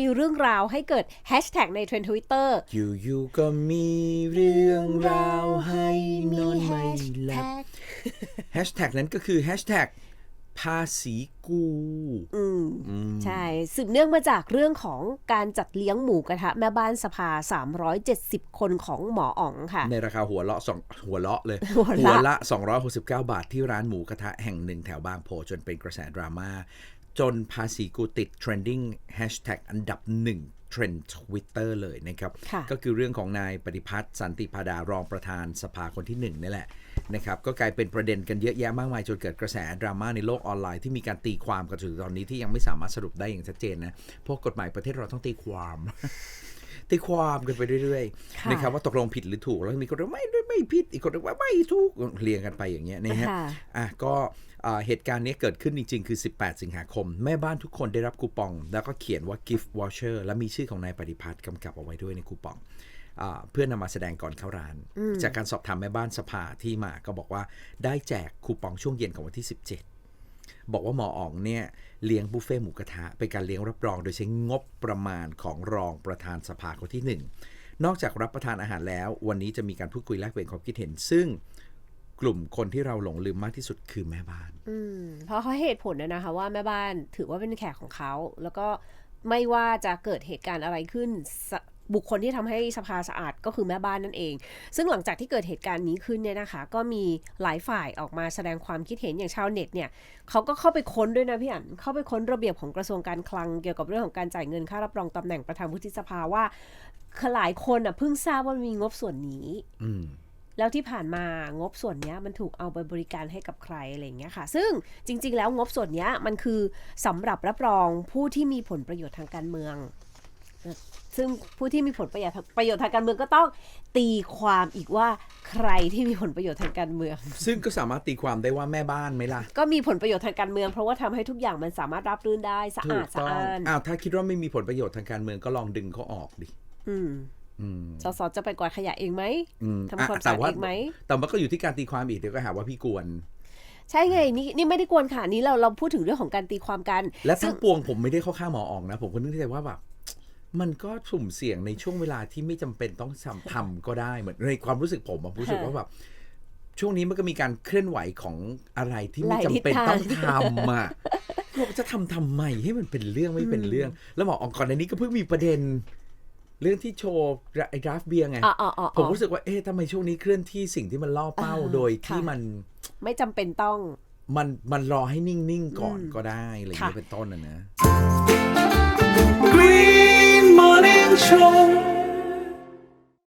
มีเรื่องราวให้เกิดแฮชแท็กในเทรนด์ทวิตเตอร์อยู่ๆก็มีเรื่องราวให้นอนไม่หลับแฮชแท็กนั้นก็คือแฮชแท็กภาษีกูอืมใช่ สืบเนื่องมาจากเรื่องของการจัดเลี้ยงหมูกระทะ แม่บ้านสภา 370 คนของหมออ๋องค่ะ ในราคาหัวเลาะสองหัวเลาะเลย หัวละละ269 บาทที่ร้านหมูกระทะแห่งหนึ่งแถวบางโพจนเป็นกระแสดราม่า จนภาษีกูติด trending hashtag อันดับหนึ่งเทรนด์ทวิตเตอร์เลยนะครับค่ะก็คือเรื่องของนายปฏิพัฒน์สันติพาดารองประธานสภาคนที่หนึ่งนี่แหละนะครับ ก็กลายเป็นประเด็นกันเยอะแยะมากมาย จนเกิดกระแสดราม่าในโลกออนไลน์ที่มีการตีความกันจนถึงตอนนี้ที่ยังไม่สามารถสรุปได้อย่างชัดเจนนะเพราะกฎหมายประเทศเราต้องตีความ ตีความกันไปเรื่อยค่ะๆนะครับว่าตกลงผิดหรือถูก แล้วมีคนบอกไม่ไม่ผิดอีกคนบอกว่าไม่ถูกเรียงกันไปอย่างเงี้ยนะฮะค่ะอะก็อ่าเหตุการณ์นี้เกิดขึ้นจริง ๆ คือ 18 สิงหาคม แม่บ้านทุกคนได้รับคูปอง แล้วก็เขียนว่า gift voucher และมีชื่อของนายปฏิพัฒน์กำกับเอาไว้ด้วยในคูปองอาเพื่อนำมาแสดงก่อนเข้าร้าน จากการสอบถามแม่บ้านสภาที่มาก็บอกว่าได้แจกคูปองช่วงเย็นของวันที่ 17 บอกว่าหมออ๋องเนี่ยเลี้ยงบุฟเฟ่หมูกระทะเป็นการเลี้ยงรับรองโดยใช้งบประมาณของรองประธานสภาคนที่หนึ่งนอกจากรับประทานอาหารแล้ว วันนี้จะมีการพูดคุยแลกเปลี่ยนความคิดเห็น ซึ่งกลุ่มคนที่เราหลงลืมมากที่สุดคือแม่บ้าน อืมเพราะเขาให้เหตุผลนะนะคะว่าแม่บ้านถือว่าเป็นแขกของเขา แล้วก็ไม่ว่าจะเกิดเหตุการณ์อะไรขึ้น บุคคลที่ทำให้สภาสะอาดก็คือแม่บ้านนั่นเอง ซึ่งหลังจากที่เกิดเหตุการณ์นี้ขึ้นเนี่ยนะคะ ก็มีหลายฝ่ายออกมาแสดงความคิดเห็นอย่างชาวเน็ตเนี่ยเขาก็เข้าไปค้นด้วยนะพี่อันเข้าไปค้นระเบียบของกระทรวงการคลังเกี่ยวกับเรื่องของการจ่ายเงินค่ารับรองตำแหน่งประธานวุฒิสภาว่าหลายคนอะเพิ่งทราบว่ามีงบส่วนนี้อืแล้วที่ผ่านมางบส่วนนี้มันถูกเอาไปบริการให้กับใครอะไรอย่างเงี้ยค่ะ ซึ่งจริง ๆ แล้วงบส่วนนี้มันคือสำหรับรับรองผู้ที่มีผลประโยชน์ทางการเมือง ซึ่งผู้ที่มีผลประโยชน์ทางประโยชน์ทางการเมืองก็ต้องตีความอีกว่าใครที่มีผลประโยชน์ทางการเมือง ซึ่งก็สามารถตีความได้ว่าแม่บ้านไหมล่ะ ก็มีผลประโยชน์ทางการเมือง เพราะว่าทำให้ทุกอย่างมันสามารถรับรื่นได้สะถูอาดกสะต้องอ้านอ้าวถ้าคิดว่าไม่มีผลประโยชน์ทางการเมืองก็ลองดึงเขาออกดิ อืมอืมสสจะไปกวาดขยะเองไหมอืมทำความอะสะอาดแต่ว่าเองไหมแต่มันก็อยู่ที่การตีความอีกเดี๋ยวก็หาว่าพี่กวนใช่ไงนี่นี่ไม่ได้กวนค่ะนี่เราเราพูดถึงเรื่องของการตีความกัน และซึ่ทั้งงปวงผมไม่ได้เข้าข้างหมออองนะ ผมก็นึกในใจว่าแบบ มันก็สุ่มเสี่ยงในช่วงเวลาที่ไม่จำเป็นต้องทำทำก็ได้เหมือนในความรู้สึกผมอะผมรู้สึกว่าแบบช่วงนี้มันก็มีการเคลื่อนไหวของอะไรที่ไม่จำเป็นต้องทำอะเราจะทำทำไมให้มันเป็นเรื่องไม่เป็นเรื่อง แล้วหมออองก่อนในนี้ก็เพิ่งมีประเด็น เรื่องที่โชว์ไอ้ดราฟเบียร์ไงอ๋ออ๋ออ๋อผมรู้สึกว่าเอ๊ะทำไมช่วงนี้เคลื่อนที่สิ่งที่มันล่อเป้าอ่าโดยที่ค่ะมัน ไม่จำเป็นต้อง มันมันรอให้นิ่งๆก่อนอืมก็ได้อะไรอย่างเงี้ยค่ะเป็นต้นนะนะ